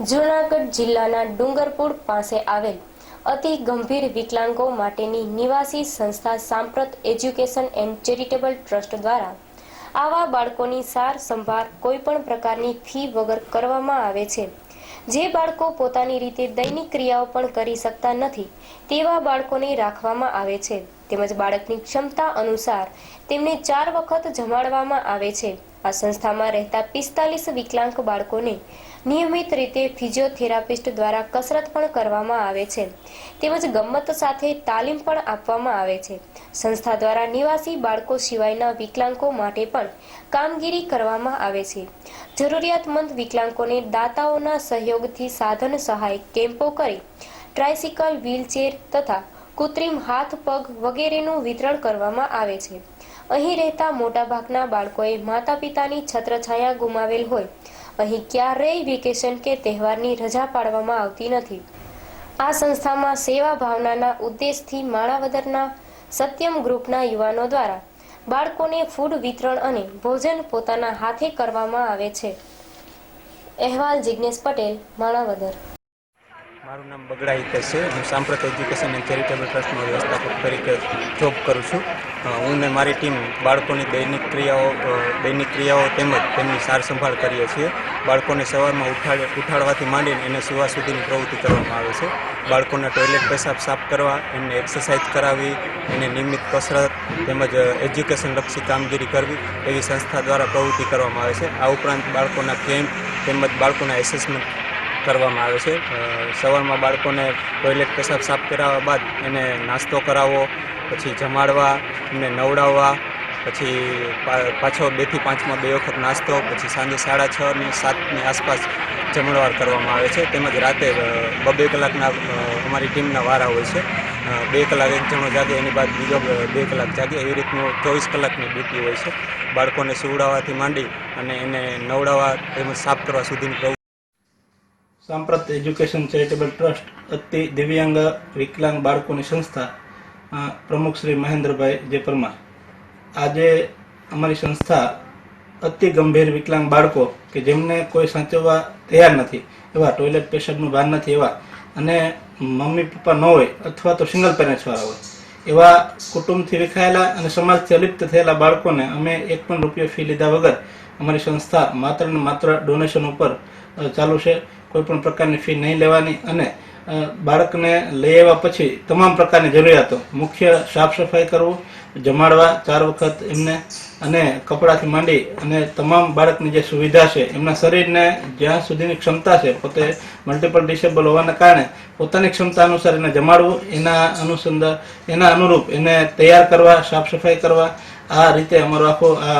જૂનાગઢ જિલ્લાના ડુંગરપુર પાસે આવેલ અતિ ગંભીર વિકલાંગો માટેની નિવાસી સંસ્થા સાંપ્રત એજ્યુકેશન એન્ડ ચેરિટેબલ ટ્રસ્ટ દ્વારા આવા બાળકોની સાર સંભાળ કોઈપણ પ્રકારની ફી વગર કરવામાં આવે છે. જે બાળકો પોતાની રીતે દૈનિક ક્રિયાઓ પણ કરી શકતા નથી, તેવા બાળકોને રાખવામાં આવે છે. તેમજ બાળકની ક્ષમતા અનુસાર તેમને ચાર વખત જમાડવામાં આવે છે. આ સંસ્થામાં રહેતા પિસ્તાલીસ વિકલાંગ બાળકોને નિયમિત રીતે ફિઝિયોથેરાપિસ્ટ દ્વારા કસરત પણ કરવામાં આવે છે. તેમજ ગમ્મત સાથે તાલીમ પણ આપવામાં આવે છે. સંસ્થા દ્વારા નિવાસી બાળકો સિવાયના વિકલાંગો માટે પણ કામગીરી કરવામાં આવે છે. જરૂરિયાતમંદ વિકલાંગોને દાતાઓના સહયોગથી સાધન સહાય કેમ્પો કરી ટ્રાયસિકલ વ્હીલચેર તથા કૃત્રિમ હાથ પગ વગેરેનું વિતરણ કરવામાં આવે છે. અહીં રહેતા મોટાભાગના બાળકોએ માતા પિતાની છત્રછાયા ગુમાવેલ હોય. અહીં ક્યારેય વેકેશન કે તહેવારની રજા પાડવામાં આવતી નથી. આ સંસ્થામાં સેવા ભાવનાના ઉદ્દેશથી માણાવદરના સત્યમ ગ્રુપના યુવાનો દ્વારા બાળકોને ફૂડ વિતરણ અને ભોજન પોતાના હાથે કરવામાં આવે છે. અહેવાલ જિજ્ઞેશ પટેલ, માણાવદર. મારું નામ બગડા હિતેશ છે. હું સાંપ્રત એજ્યુકેશન એન્ડ ચેરિટેબલ ટ્રસ્ટમાં વ્યવસ્થાપક તરીકે જોબ કરું છું. હું ને મારી ટીમ બાળકોની દૈનિક ક્રિયાઓ દૈનિક ક્રિયાઓ તેમજ તેમની સાર સંભાળ કરીએ છીએ. બાળકોને સવારમાં ઉઠાડ, ઉઠાડવાથી માંડીને એને સુવા સુધીની પ્રવૃત્તિ કરવામાં આવે છે. બાળકોના ટોયલેટ પેશાબ સાફ કરવા, એમને એક્સરસાઇઝ કરાવવી, એને નિયમિત કસરત તેમજ એજ્યુકેશન લક્ષી કામગીરી કરવી એવી સંસ્થા દ્વારા પ્રવૃત્તિ કરવામાં આવે છે. આ ઉપરાંત બાળકોના કેમ્પ તેમજ બાળકોના એસેસમેન્ટ કરવામાં આવે છે. સવારમાં બાળકોને ટોયલેટ પેશાબ સાફ કરાવવા બાદ એને નાસ્તો કરાવવો, પછી જમાડવા, એમને નવડાવવા, પછી પાછો બેથી પાંચમાં બે વખત નાસ્તો, પછી સાંજે સાડા છ ને સાતની આસપાસ જમણવાર કરવામાં આવે છે. તેમજ રાતે બબે કલાકના અમારી ટીમના વારા હોય છે. બે કલાક એક જણો જાગે, એની બાદ બીજો બે કલાક જાગે. એવી રીતનું ચોવીસ કલાકની ડ્યુટી હોય છે. બાળકોને સુવડાવવાથી માંડી અને એને નવડાવવા તેમજ સાફ કરવા સુધીની સાંપ્રત એજ્યુકેશન ચેરિટેબલ ટ્રસ્ટ અતિ દિવ્યાંગ, વિકલાંગ બાળકોની સંસ્થા પ્રમુખ શ્રી મહેન્દ્રભાઈ જે પરમાર આજે અમારી સંસ્થા અતિ ગંભીર વિકલાંગ બાળકો કે જેમને કોઈ સાચવવા તૈયાર નથી, એવા ટોયલેટ પેશન્ટનું ભાન નથી, એવા અને મમ્મી, પપ્પા ન હોય અથવા તો સિંગલ પેરેન્ટ્સવાળા હોય, એવા કુટુંબથી વિખાયેલા અને સમાજથી અલિપ્ત થયેલા બાળકોને અમે એક પણ રૂપિયો ફી લીધા વગર અમારી સંસ્થા માત્ર ને માત્ર ડોનેશન ઉપર ચાલુ છે. કોઈ પણ પ્રકારની ફી નહીં લેવાની અને બાળકને લઈ આવ્યા પછી તમામ પ્રકારની જરૂરિયાતો, મુખ્ય સાફ સફાઈ કરવું, જમાડવા ચાર વખત એમને, અને કપડાથી માંડી અને તમામ બાળકની જે સુવિધા છે, એમના શરીરને જ્યાં સુધીની ક્ષમતા છે, પોતે મલ્ટિપલ ડિસેબલ હોવાના કારણે પોતાની ક્ષમતા અનુસાર એને જમાડવું, એના અનુસંધાન, એના અનુરૂપ એને તૈયાર કરવા, સાફ સફાઈ કરવા, આ રીતે અમારો આખો આ